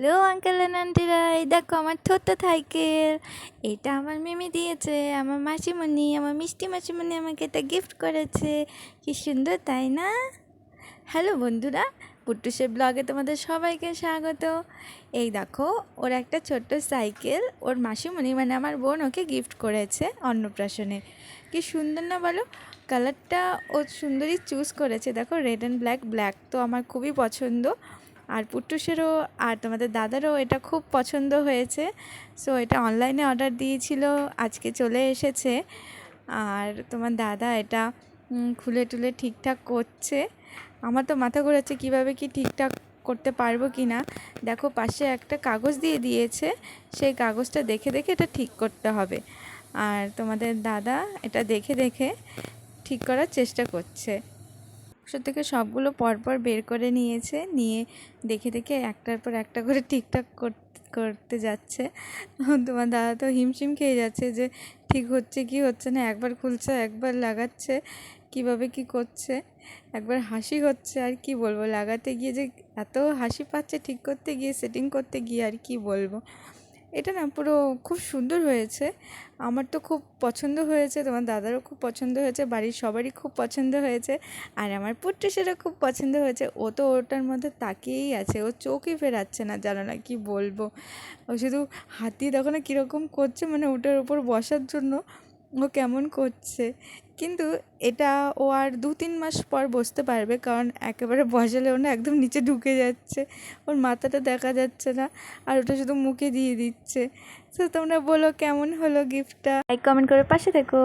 Hello uncle and আন্টিরা এই দেখো আমার ছোট্ট সাইকেল এটা আমার মেমি দিয়েছে, আমার মাসিমণি, আমার মিষ্টি মাসিমণি আমাকে এটা গিফট করেছে। কি সুন্দর, তাই না? হ্যালো বন্ধুরা পুট্টুসের ব্লগে তোমাদের সবাইকে স্বাগত। এই দেখো, ওর একটা ছোট্ট সাইকেল ওর মাসিমণি মানে আমার বোন ওকে গিফট করেছে অন্নপ্রাশনে। কি সুন্দর না বলো? কালারটা ও সুন্দরই চুজ করেছে। দেখো রেড অ্যান্ড ব্ল্যাক ব্ল্যাক তো আমার খুবই পছন্দ। আর পুট্টুসেরও আর তোমাদের দাদারও এটা খুব পছন্দ হয়েছে। সো এটা অনলাইনে অর্ডার দিয়েছিল, আজকে চলে এসেছে। আর তোমার দাদা এটা খুলে টুলে ঠিকঠাক করছে। আমার তো মাথা ঘোরাচ্ছে কীভাবে কি ঠিকঠাক করতে পারব কি না। দেখো, পাশে একটা কাগজ দিয়ে দিয়েছে, সেই কাগজটা দেখে দেখে এটা ঠিক করতে হবে। আর তোমাদের দাদা এটা দেখে দেখে ঠিক করার চেষ্টা করছে। বাক্স থেকে সবগুলো পরপর বের করে নিয়েছে, নিয়ে দেখে দেখে একটার পর একটা করে ঠিকঠাক কর- করতে যাচ্ছে। তোমার দাদা তো হিমশিম খেয়ে যাচ্ছে যে, ঠিক হচ্ছে কি হচ্ছে না, একবার খুলছে, একবার লাগাচ্ছে, কীভাবে কি করছে, একবার হাসি হচ্ছে আর কি বলব, লাগাতে গিয়ে যে এত হাসি পাচ্ছে, ঠিক করতে গিয়ে সেটিং করতে গিয়ে আর কি বলব। এটা না পুরো খুব সুন্দর হয়েছে। আমার তো খুব পছন্দ হয়েছে, তোমার দাদারও খুব পছন্দ হয়েছে, বাড়ির সবারই খুব পছন্দ হয়েছে, আর আমার পুট্টুসেরও খুব পছন্দ হয়েছে। ও তো ওটার মধ্যে তাকিয়েই আছে, ও চোখই ফেরাচ্ছে না, জানো না কি বলব। ও শুধু হাতি দেখো না কীরকম করছে মানে ওটার ওপর বসার জন্য। ও কেমন করছে? কিন্তু এটা ও আর দু তিন মাস পর বসতে পারবে কারণ একেবারে বসালে ও না একদম নিচে ঢুকে যাচ্ছে। ওর মাথাটা দেখা যাচ্ছে না আর ওটা শুধু মুখে দিয়ে দিচ্ছে। তো তোমরা বলো কেমন হলো গিফটটা লাইক কমেন্ট করে পাশে থেকো।